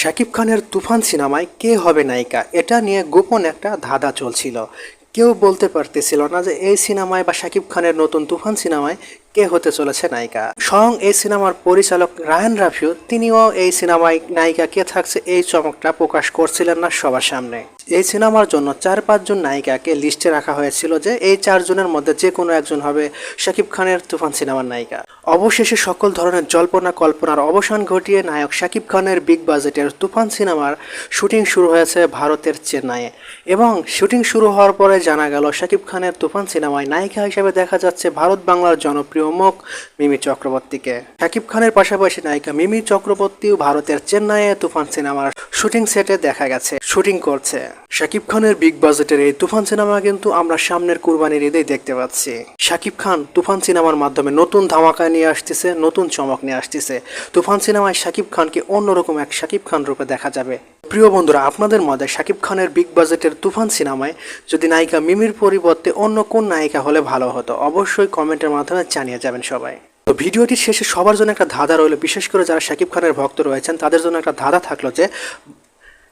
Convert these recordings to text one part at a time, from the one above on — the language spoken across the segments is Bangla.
শাকিব খানের তুফান সিনেমায় কে হবে নায়িকা, এটা নিয়ে গোপন একটা ধাঁধা চলছিল। কেউ বলতে পারতেছিল না যে এই সিনেমায় বা শাকিব খানের নতুন তুফান সিনেমায় কে হতে চলেছে নায়িকা। স্বয়ং এই সিনেমার পরিচালক রায়ান রাফিও, তিনিও এই সিনেমায় নায়িকা কে থাকছে এই চমকটা প্রকাশ করছিলেন না সবার সামনে। এই সিনেমার জন্য চার পাঁচজন নায়িকাকে লিস্টে রাখা হয়েছিল যে এই চারজনের মধ্যে যে কোনো একজন হবে শাকিব খানের তুফান সিনেমার নায়িকা। অবশেষে সকল ধরনের জল্পনা, কল্পনার অবসান ঘটিয়ে নায়ক শাকিব খানের বিগ বাজেটের তুফান সিনেমার শুটিং শুরু হয়েছে ভারতের চেন্নাইয়ে এবং শুটিং শুরু হওয়ার পরে জানা গেল শাকিব খানের তুফান সিনেমায় নায়িকা হিসেবে দেখা যাচ্ছে ভারত বাংলার জনপ্রিয় মুখ মিমি চক্রবর্তীকে। শাকিব খানের পাশাপাশি নায়িকা মিমি চক্রবর্তীও ভারতের চেন্নাইয়ে তুফান সিনেমার শুটিং সেটে দেখা গেছে, শুটিং করছে। শাকিব খানের বিগ বাজেটের এই তুফান সিনেমা কিন্তু আমরা সামনের কুরবানির ঈদেই দেখতে পাচ্ছি। শাকিব খান তুফান সিনেমার মাধ্যমে নতুন ধামাকা নিয়ে আসতেছে, নতুন চমক নিয়ে আসতেছে। তুফান সিনেমায় শাকিব খানকে অন্যরকম এক শাকিব খান রূপে দেখা যাবে। প্রিয় বন্ধুরা, আপনাদের মধ্যে শাকিব খানের বিগ বাজেটের তুফান সিনেমায় যদি নায়িকা মিমির পরিবর্তে অন্য কোন নায়িকা হলে ভালো হতো, অবশ্যই কমেন্টের মাধ্যমে জানিয়ে যাবেন সবাই। তো ভিডিওটির শেষে সবার জন্য একটা ধাঁধা রইল। বিশেষ করে যারা শাকিব খানের ভক্ত রয়েছেন, তাদের জন্য একটা ধাঁধা থাকল যে,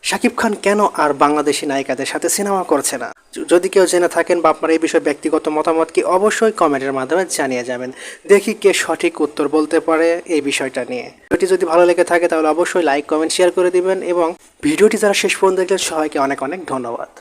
শাকিব খান কেন আর বাংলাদেশি নায়িকাদের সাথে সিনেমা করছে না? যদি কেউ জেনে থাকেন বা আপনার এই বিষয়ে ব্যক্তিগত মতামত কি, অবশ্যই কমেন্টের মাধ্যমে জানিয়ে যাবেন। দেখি কে সঠিক উত্তর বলতে পারে এই বিষয়টা নিয়ে। ভিডিওটি যদি ভালো লেগে থাকে, তাহলে অবশ্যই লাইক, কমেন্ট, শেয়ার করে দিবেন এবং ভিডিওটি যারা শেষ পর্যন্ত দেখলেন, সবাইকে অনেক অনেক ধন্যবাদ।